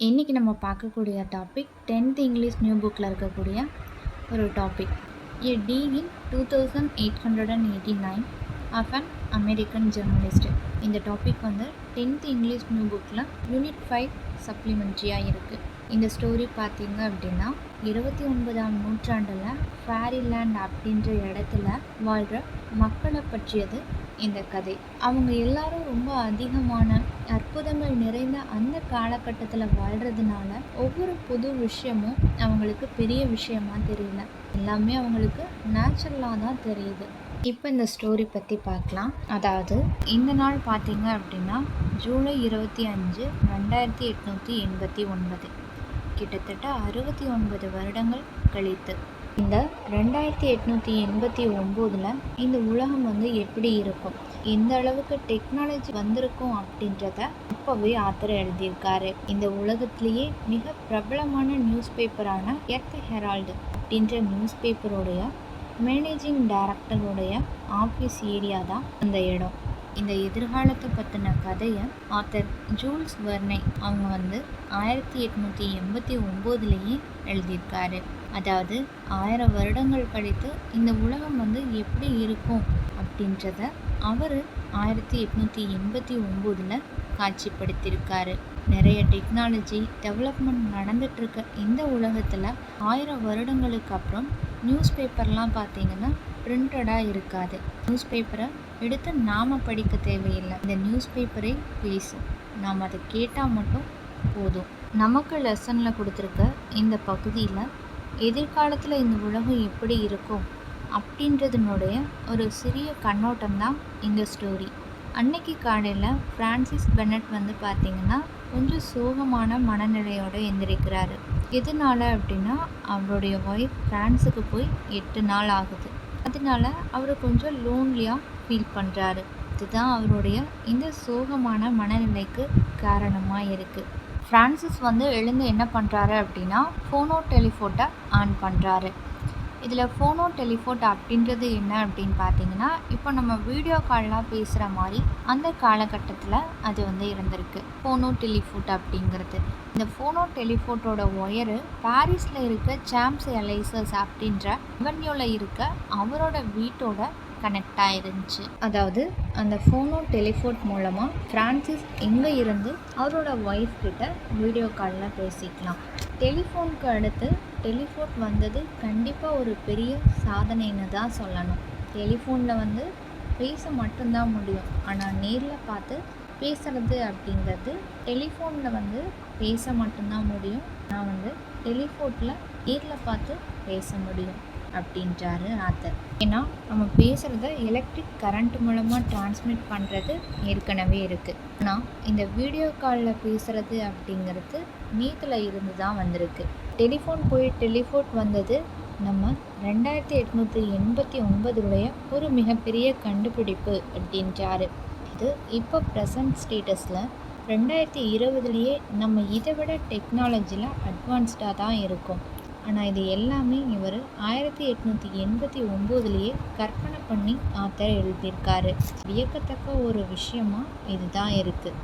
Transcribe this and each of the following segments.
இன்றைக்கி நம்ம பார்க்கக்கூடிய டாபிக் டென்த் இங்கிலீஷ் நியூ புக்கில் இருக்கக்கூடிய ஒரு topic A D two thousand eight hundred and eighty nine of an American journalist இந்த டாபிக் வந்து டென்த் இங்கிலீஷ் நியூ புக்கில் யூனிட் ஃபைவ் சப்ளிமெண்ட்ரியாக இருக்குது இந்த ஸ்டோரி பார்த்தீங்க அப்படின்னா இருபத்தி ஒன்பதாம் நூற்றாண்டில் ஃபேரிலேண்ட் அப்படின்ற இடத்துல வாழ்கிற மக்களை பற்றியது இந்த கதை. அவங்க எல்லாரும் ரொம்ப அதிகமான அற்புதங்கள் நிறைந்த அந்த காலகட்டத்தில் வாழ்கிறதுனால ஒவ்வொரு புது விஷயமும் அவங்களுக்கு பெரிய விஷயமா தெரியல. எல்லாமே அவங்களுக்கு நேச்சுரலாக தான் தெரியுது. இப்போ இந்த ஸ்டோரி பற்றி பார்க்கலாம். அதாவது இந்த நாள் பார்த்தீங்க அப்படின்னா ஜூலை இருபத்தி அஞ்சு ரெண்டாயிரத்தி எட்நூற்றி எண்பத்தி ஒன்பது. கிட்டத்தட்ட அறுபத்தி ஒன்பது வருடங்கள் கழித்து. இந்த ரெண்டாயிரத்தி எட்நூற்றி எண்பத்தி ஒம்போதில் இந்த உலகம் வந்து எப்படி இருக்கும்? எந்த அளவுக்கு டெக்னாலஜி வந்திருக்கும் அப்படின்றத அப்பவே ஆத்தர் எழுதியிருக்காரு. இந்த உலகத்திலேயே மிக பிரபலமான நியூஸ் பேப்பரான எர்த் ஹெரால்டு அப்படின்ற நியூஸ் பேப்பருடைய மேனேஜிங் டைரக்டருடைய ஆஃபீஸ் ஏரியா தான் அந்த இடம். இந்த எதிர்காலத்தை பற்றின கதையை ஆத்தர் ஜூல்ஸ் வர்னை அவங்க வந்து ஆயிரத்தி எட்நூற்றி எண்பத்தி ஒம்போதுலேயே எழுதியிருக்காரு. அதாவது ஆயிரம் வருடங்கள் கழித்து இந்த உலகம் வந்து எப்படி இருக்கும் அப்படின்றத அவர் ஆயிரத்தி எட்நூற்றி எண்பத்தி ஒம்போதில் காட்சிப்படுத்தியிருக்காரு. நிறைய டெக்னாலஜி டெவலப்மெண்ட் நடந்துகிட்ருக்க இந்த உலகத்தில் ஆயிரம் வருடங்களுக்கு அப்புறம் நியூஸ் பேப்பர்லாம் பார்த்தீங்கன்னா பிரிண்டடாக இருக்காது. நியூஸ் பேப்பரை எடுத்து நாம் படிக்க தேவையில்லை. இந்த நியூஸ் பேப்பரே பேசும் நாம் அதை கேட்டால் மட்டும் போதும். நமக்கு லெசனில் கொடுத்துருக்க இந்த பகுதியில் எதிர்காலத்தில் இந்த உலகம் எப்படி இருக்கும் அப்படின்றதுனுடைய ஒரு சிறிய கண்ணோட்டம் தான் இந்த ஸ்டோரி அன்னைக்கு காலையில் ஃப்ரான்சிஸ் பெனட் வந்து பார்த்திங்கன்னா கொஞ்சம் சோகமான மனநிலையோடு எந்திரிக்கிறாரு. எதனால அப்படின்னா அவருடைய ஒய்ஃப் ஃப்ரான்ஸுக்கு போய் எட்டு நாள் ஆகுது. அதனால அவர் கொஞ்சம் லோன்லியாக ஃபீல் பண்ணுறாரு இதுதான் அவருடைய இந்த சோகமான மனநிலைக்கு காரணமாக இருக்குது ஃப்ரான்சிஸ் வந்து எழுந்து என்ன பண்ணுறாரு அப்படின்னா ஃபோனோ டெலிஃபோட்டை ஆன் பண்ணுறாரு இதில் ஃபோனோ டெலிஃபோட் அப்படின்றது என்ன அப்படின்னு பார்த்தீங்கன்னா இப்போ நம்ம வீடியோ கால்லாம் பேசுகிற மாதிரி அந்த காலகட்டத்தில் அது வந்து இருந்திருக்கு. ஃபோனோ டெலிஃபோட் அப்படிங்கிறது. இந்த ஃபோனோ டெலிஃபோட்டோட ஒயரு பாரிஸில் இருக்க சாம்ஸ் எலைசர்ஸ் அப்படின்ற அவென்யூவில் இருக்க அவரோட வீட்டோட கனெக்ட் ஆயிருந்துச்சு. அதாவது அந்த ஃபோனோ டெலிஃபோன் மூலமாக ஃப்ரான்சிஸ் எங்கே இருந்து அவரோட ஒய்ஃப் கிட்ட வீடியோ காலில் பேசிக்கலாம். டெலிஃபோனுக்கு அடுத்து டெலிஃபோன் வந்தது கண்டிப்பாக ஒரு பெரிய சாதனைன்னு தான் சொல்லணும். டெலிஃபோனில் வந்து பேச மட்டும்தான் முடியும். ஆனால் நேரில் பார்த்து பேசுகிறது அப்படிங்கிறது டெலிஃபோனில் வந்து பேச மட்டும்தான் முடியும். நான் வந்து டெலிஃபோனில் நேரில் பார்த்து பேச முடியும். அப்படின்றாரு ஆத்தர். ஏன்னா நம்ம பேசுகிறத எலக்ட்ரிக் கரண்ட் மூலமாக டிரான்ஸ்மிட் பண்ணுறது ஏற்கனவே இருக்குது ஆனால் இந்த வீடியோ காலில் பேசுகிறது அப்படிங்கிறது நீத்தில் இருந்து தான் வந்திருக்கு. டெலிஃபோன் போய் டெலிஃபோன் வந்தது நம்ம ரெண்டாயிரத்தி எட்நூற்றி எண்பத்தி ஒன்பதுடைய ஒரு மிகப்பெரிய கண்டுபிடிப்பு அப்படின்றாரு. இது இப்போ ப்ரெசன்ட் ஸ்டேட்டஸில் ரெண்டாயிரத்தி இருபதுலேயே நம்ம இதை விட டெக்னாலஜியில் அட்வான்ஸ்டாக தான் இருக்கும். ஆனால் இது எல்லாமே இவர் ஆயிரத்தி எட்நூற்றி எண்பத்தி ஒம்போதுலேயே கற்பனை பண்ணி ஆத்தர் எழுதியிருக்காரு. வியக்கத்தக்க ஒரு விஷயமா இதுதான் இருக்குது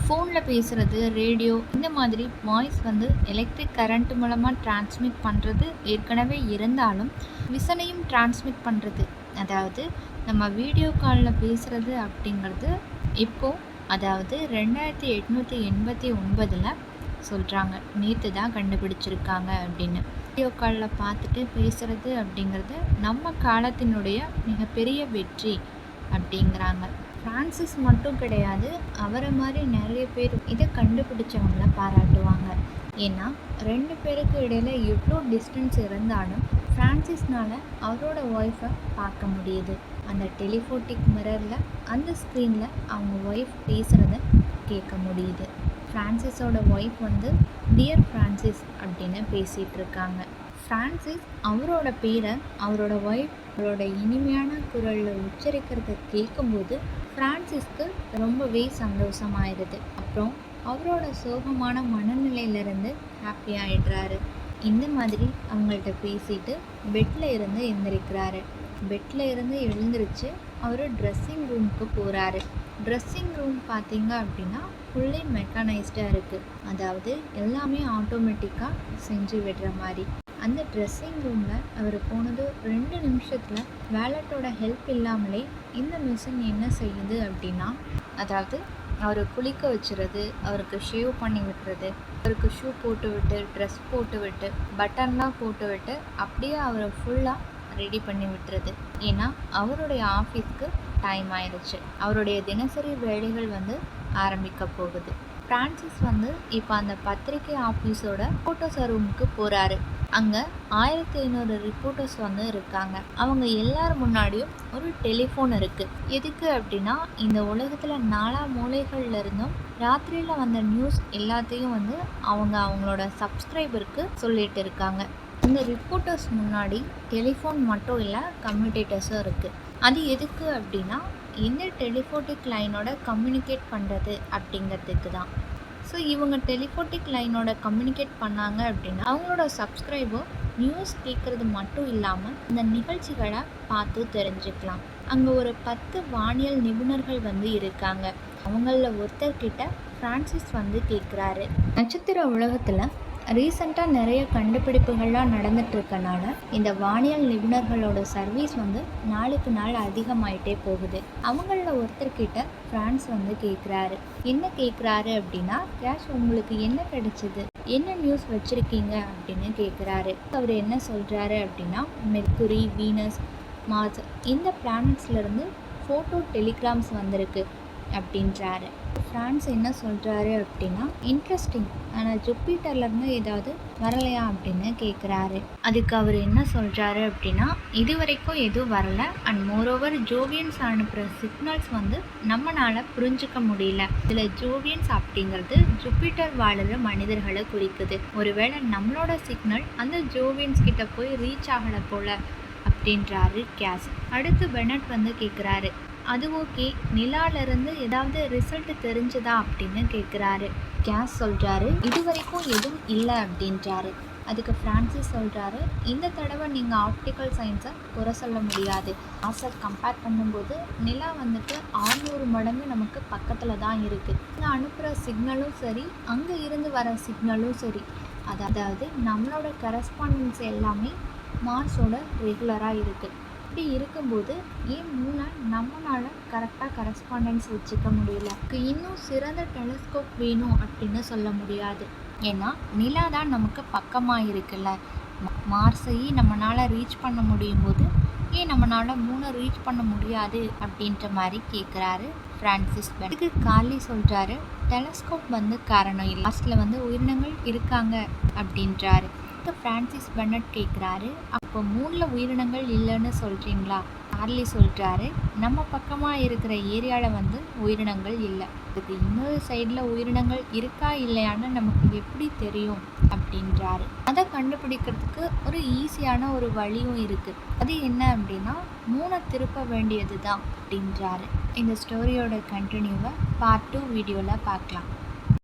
ஃபோனில் பேசுகிறது ரேடியோ இந்த மாதிரி வாய்ஸ் வந்து எலக்ட்ரிக் கரண்ட் மூலமாக டிரான்ஸ்மிட் பண்ணுறது ஏற்கனவே இருந்தாலும் விசனையும் டிரான்ஸ்மிட் பண்ணுறது அதாவது நம்ம வீடியோ காலில் பேசுகிறது அப்படிங்கிறது இப்போது அதாவது ரெண்டாயிரத்தி எட்நூற்றி எண்பத்தி ஒன்பதில் சொல்கிறாங்க நேற்று தான் கண்டுபிடிச்சிருக்காங்க அப்படின்னு. வீடியோ காலில் பார்த்துட்டு பேசுகிறது அப்படிங்கிறது நம்ம காலத்தினுடைய மிகப்பெரிய வெற்றி அப்படிங்கிறாங்க. ஃப்ரான்சிஸ் மட்டும் கிடையாது அவரை மாதிரி நிறைய பேர் இதை கண்டுபிடிச்சவங்கள பாராட்டுவாங்க. ஏன்னா ரெண்டு பேருக்கு இடையில் எவ்வளோ டிஸ்டன்ஸ் இருந்தாலும் ஃப்ரான்சிஸ்னால் அவரோட ஒய்ஃபை பார்க்க முடியுது. அந்த டெலிஃபோட்டிக் மிரரில் அந்த ஸ்க்ரீனில் அவங்க ஒய்ஃப் பேசுகிறத கேட்க முடியுது. ஃப்ரான்சிஸோட ஒய்ஃப் வந்து டியர் ஃப்ரான்சிஸ் அப்படின்னு பேசிகிட்டு இருக்காங்க ஃப்ரான்சிஸ் அவரோட பேரை அவரோட ஒய்ஃப் அவரோட இனிமையான குரலில் உச்சரிக்கிறத கேட்கும்போது ஃப்ரான்சிஸ்க்கு ரொம்பவே சந்தோஷமாயிருது. அப்புறம் அவரோட சோகமான மனநிலையிலேருந்து ஹாப்பி ஆகிடுறாரு இந்த மாதிரி அவங்கள்ட்ட பேசிட்டு பெட்டில் இருந்து எழுந்திருக்கிறாரு பெட்டில் இருந்து எழுந்திரிச்சு அவர் ட்ரெஸ்ஸிங் ரூமுக்கு போகிறாரு ட்ரெஸ்ஸிங் ரூம் பார்த்தீங்க அப்படின்னா ஃபுல்லி மெக்கானைஸ்டாக இருக்குது அதாவது எல்லாமே ஆட்டோமேட்டிக்காக செஞ்சு விடுற மாதிரி. அந்த ட்ரெஸ்ஸிங் ரூமில் அவர் போனது ரெண்டு நிமிஷத்தில் வேலட்டோட ஹெல்ப் இல்லாமலே இந்த மிஷின் என்ன செய்யுது அப்படின்னா அதாவது அவரை குளிக்க வச்சுறது அவருக்கு ஷேவ் பண்ணி விட்டுறது அவருக்கு ஷூ போட்டு விட்டு ட்ரெஸ் போட்டு விட்டு பட்டன்லாம் போட்டு விட்டு அப்படியே அவரை ஃபுல்லாக ரெடி பண்ணி விட்டுறது. ஏன்னா அவருடைய ஆஃபீஸ்க்கு டைம் ஆயிடுச்சு அவருடைய தினசரி வேலைகள் வந்து ஆரம்பிக்க போகுது. ஃப்ரான்சிஸ் வந்து இப்போ அந்த பத்திரிக்கை ஆஃபீஸோட ஃபோட்டோஸ் ரூமுக்கு போகிறாரு அங்கே ஆயிரத்தி ஐநூறு ரிப்போர்ட்டர்ஸ் வந்து இருக்காங்க. அவங்க எல்லார் முன்னாடியும் ஒரு டெலிஃபோன் இருக்குது எதுக்கு அப்படின்னா இந்த உலகத்தில் நாலா மூலைகள்ல இருந்தும் ராத்திரியில் வந்த நியூஸ் எல்லாத்தையும் வந்து அவங்க அவங்களோட சப்ஸ்கிரைபருக்கு சொல்லிட்டு இருக்காங்க. இந்த ரிப்போர்ட்டர்ஸ் முன்னாடி டெலிஃபோன் மட்டும் இல்லை கம்யூனிகேட்டர்ஸும் இருக்குது அது எதுக்கு அப்படின்னா எந்த டெலிஃபோட்டிக் லைனோட கம்யூனிகேட் பண்ணுறது அப்படிங்கிறதுக்கு தான். ஸோ இவங்க டெலிஃபோட்டிக் லைனோட கம்யூனிகேட் பண்ணாங்க அப்படின்னா அவங்களோட சப்ஸ்கிரைபர் நியூஸ் கேட்குறது மட்டும் இல்லாமல் இந்த நிகழ்ச்சிகளை பார்த்து தெரிஞ்சுக்கலாம். அங்கே ஒரு பத்து வானியல் நிபுணர்கள் வந்து இருக்காங்க. அவங்களில் ஒருத்தர்கிட்ட ஃப்ரான்சிஸ் வந்து கேட்குறாரு நட்சத்திர உலகத்தில் ரீசண்டாக நிறைய கண்டுபிடிப்புகள்லாம் நடந்துகிட்ருக்கனால இந்த வானியல் நிபுணர்களோட சர்வீஸ் வந்து நாளுக்கு நாள் அதிகமாயிட்டே போகுது. அவங்களில் ஒருத்தர்கிட்ட ஃப்ரான்ஸ் வந்து கேட்குறாரு என்ன கேட்குறாரு அப்படின்னா கேஷ் உங்களுக்கு என்ன கிடைச்சிது? என்ன நியூஸ் வச்சுருக்கீங்க? அப்படின்னு கேட்குறாரு அவர் என்ன சொல்கிறாரு அப்படின்னா மெர்க்குரி வீனஸ் மார்ஸ் இந்த பிளானட்ஸ்லேருந்து ஃபோட்டோ டெலிகிராம்ஸ் வந்திருக்கு. அப்படின்றாரு. ஃப்ரான்ஸ் என்ன சொல்கிறாரு அப்படின்னா இன்ட்ரெஸ்டிங். ஆனால் ஜூப்பிட்டர்லேருந்து ஏதாவது வரலையா? அப்படின்னு கேட்குறாரு அதுக்கு அவர் என்ன சொல்கிறாரு அப்படின்னா இது வரைக்கும் எதுவும் வரல. அண்ட் மோரோவர் ஜோவியன்ஸ் அனுப்புகிற சிக்னல்ஸ் வந்து நம்மளால் புரிஞ்சுக்க முடியல. இதில் ஜோவியன்ஸ் அப்படிங்கிறது ஜூப்பிட்டர் வாழுற மனிதர்களை குறிக்குது. ஒருவேளை நம்மளோட சிக்னல் அந்த ஜோவியன்ஸ் கிட்ட போய் ரீச் ஆகலை போல அப்படின்றாரு கேஸ். அடுத்து பெனட் வந்து கேட்குறாரு அது ஓகே. நிலாலேருந்து ஏதாவது ரிசல்ட் தெரிஞ்சுதா அப்படின்னு கேட்குறாரு. கேஸ் சொல்கிறாரு இது வரைக்கும் எதுவும் இல்லை அப்படின்றாரு. அதுக்கு ஃப்ரான்சிஸ் சொல்கிறாரு இந்த தடவை நீங்கள் ஆப்டிக்கல் சயின்ஸை குறை சொல்ல முடியாது. ஆசை கம்பேர் பண்ணும்போது நிலா வந்துட்டு ஆறுநூறு மடங்கு நமக்கு பக்கத்தில் தான் இருக்குது நான் அனுப்புகிற சிக்னலும் சரி அங்கே இருந்து வர சிக்னலும் சரி. அதாவது நம்மளோட கரஸ்பாண்டன்ஸ் எல்லாமே மார்ஸோட ரெகுலராக இருக்குது இப்படி இருக்கும்போது ஏன் மூணால் நம்மளால் கரெக்டாக கரஸ்பாண்டன்ஸ் வச்சுக்க முடியல? இன்னும் சிறந்த டெலஸ்கோப் வேணும் அப்படின்னு சொல்ல முடியாது. ஏன்னா நிலா தான் நமக்கு பக்கமாக இருக்குல்ல. மா- மார்ஸையும் நம்மளால் ரீச் பண்ண முடியும் போது ஏன் நம்மளால் மூணை ரீச் பண்ண முடியாது அப்படின்ற மாதிரி கேட்குறாரு ஃப்ரான்சிஸ் பென் இதுக்கு கார்லி சொல்கிறாரு டெலஸ்கோப் வந்து காரணம் இல்லை. லாஸ்ட்டில் வந்து உயிரினங்கள் இருக்காங்க அப்படின்றாரு. இதுக்கு ஃப்ரான்சிஸ் பென்னட் கேட்குறாரு அப்போ மூணில் உயிரினங்கள் இல்லைன்னு சொல்கிறீங்களா சார்லி சொல்கிறாரு நம்ம பக்கமாக இருக்கிற ஏரியாவில் வந்து உயிரினங்கள் இல்லை. அதுக்கு இன்னொரு சைடில் உயிரினங்கள் இருக்கா இல்லையான்னு நமக்கு எப்படி தெரியும்? அப்படின்றாரு. அதை கண்டுபிடிக்கிறதுக்கு ஒரு ஈஸியான ஒரு வழியும் இருக்குது அது என்ன அப்படின்னா மூணை திருப்ப வேண்டியது தான் அப்படின்றாரு. இந்த ஸ்டோரியோட கண்டினியூவை பார்ட் டூ வீடியோவில் பார்க்கலாம்.